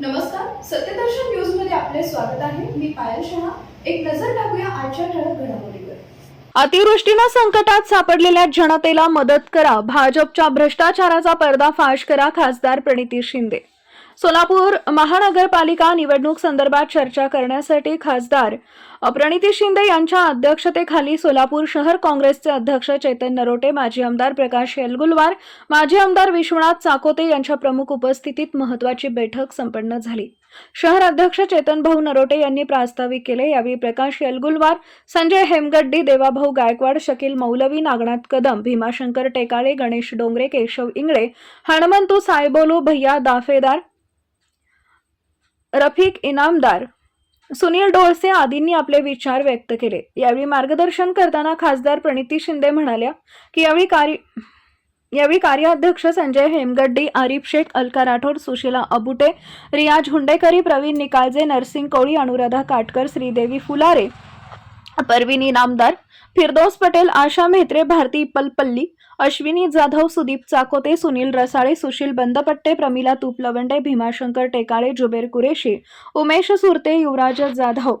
नमस्कार सत्यदर्शन न्यूजमध्ये आपले स्वागत आहे. मी पायल शहा. एक नजर टाकूया आजच्या ठळक घडामोडीवर. अतिवृष्टीनं संकटात सापडलेल्या जनतेला मदत करा. भाजपच्या भ्रष्टाचाराचा पर्दाफाश करा खासदार प्रणिती शिंदे. सोलापूर महानगरपालिका निवडणूक संदर्भात चर्चा करण्यासाठी खासदार प्रणिती शिंदे यांच्या अध्यक्षतेखाली सोलापूर शहर काँग्रेसचे अध्यक्ष चेतन नरोटे माजी आमदार प्रकाश येलगुलवार माजी आमदार विश्वनाथ चाकोते यांच्या प्रमुख उपस्थितीत महत्वाची बैठक संपन्न झाली. शहर अध्यक्ष चेतन भाऊ नरोटे यांनी प्रास्ताविक केले. यावेळी प्रकाश येलगुलवार संजय हेमगड्डी देवाभाऊ गायकवाड शकील मौलवी नागनाथ कदम भीमाशंकर टेकाळे गणेश डोंगरे केशव इंगळे हनुमंतू सायबोलू भैया दाफेदार रफिक इनामदार सुनील डोळसे आदींनी आपले विचार व्यक्त केले. यावेळी मार्गदर्शन करताना खासदार प्रणिती शिंदे म्हणाल्या की यावेळी कार्य यावेळी कार्याध्यक्ष संजय हेमगड्डी आरिफ शेख अलका राठोड सुशीला अबुटे रियाज हुंडेकरी प्रवीण निकाळजे नरसिंग कोळी अनुराधा काटकर श्रीदेवी फुलारे परविनी नामदार फिरदौस पटेल आशा मेहत्रे भारती पलपल्ली अश्विनी जाधव सुदीप चाकोते सुनील रसाळे सुशील बंदपट्टे प्रमिला तुपलवंडे भीमाशंकर टेकाळे जुबेर कुरेशी उमेश सुरते युवराज जाधव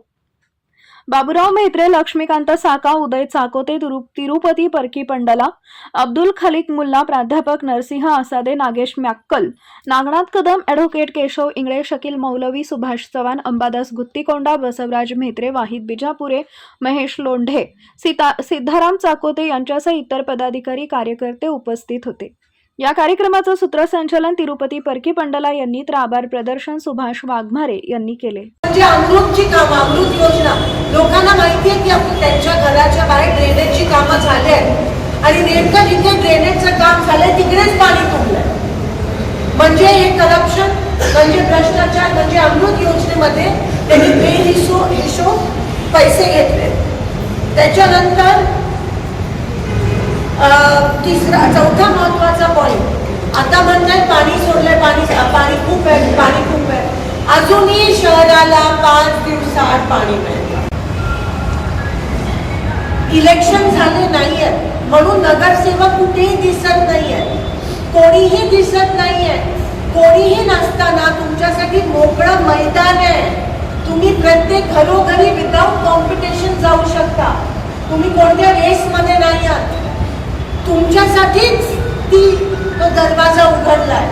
बाबुराव मेहत्रे लक्ष्मीकांत साका उदय चाकोते तिरु- तिरुपती परकी पंडला अब्दुल खलिक मुल्ला प्राध्यापक नरसिंह आसादे नागेश मॅक्कल नागनाथ कदम ॲडव्होकेट केशव इंगळे शकील मौलवी सुभाष चव्हाण अंबादास गुत्तीकोंडा बसवराज म्हेत्रे वाहिद बिजापुरे महेश लोंढे सीता सिद्धाराम चाकोते यांच्यासह इतर पदाधिकारी कार्यकर्ते उपस्थित होते. या कार्यक्रमाचं सूत्रसंचालन तिरुपती परकी पंडला यांनी तर आभार प्रदर्शन सुभाष वाघमारे यांनी केले. म्हणजे अमृतची कामं अमृत योजना लोकांना माहिती आहे की आपण त्यांच्या घराच्या बाहेर ड्रेनेजची कामं झाली आहेत. आणि नेमकं जिथे ड्रेनेजचं काम झालंय तिकडेच पाणी तुंबलंय. म्हणजे हे करप्शन म्हणजे भ्रष्टाचार म्हणजे अमृत योजनेमध्ये त्यांनी बेहिशो हिशो पैसे घेतले. त्याच्यानंतर अं, तिसरा चौथा महत्त्वाचा पॉईंट आता म्हणताय पाणी सोडलंय पाणी पाणी खूप आहे पाणी खूप अजूनही शहराला पाच दिवसाआड पाणी मिळतं. इलेक्शन झाले नाही आहेत म्हणून नगरसेवक कुठेही दिसत नाही आहेत कोणीही दिसत नाही आहे कोणीही नसताना तुमच्यासाठी मोकळं मैदान आहे. तुम्ही प्रत्येक घरोघरी विदाऊट कॉम्पिटिशन जाऊ शकता. तुम्ही कोणत्या रेसमध्ये नाही आहात. तुमच्यासाठीच ती तो दरवाजा उघडलाय.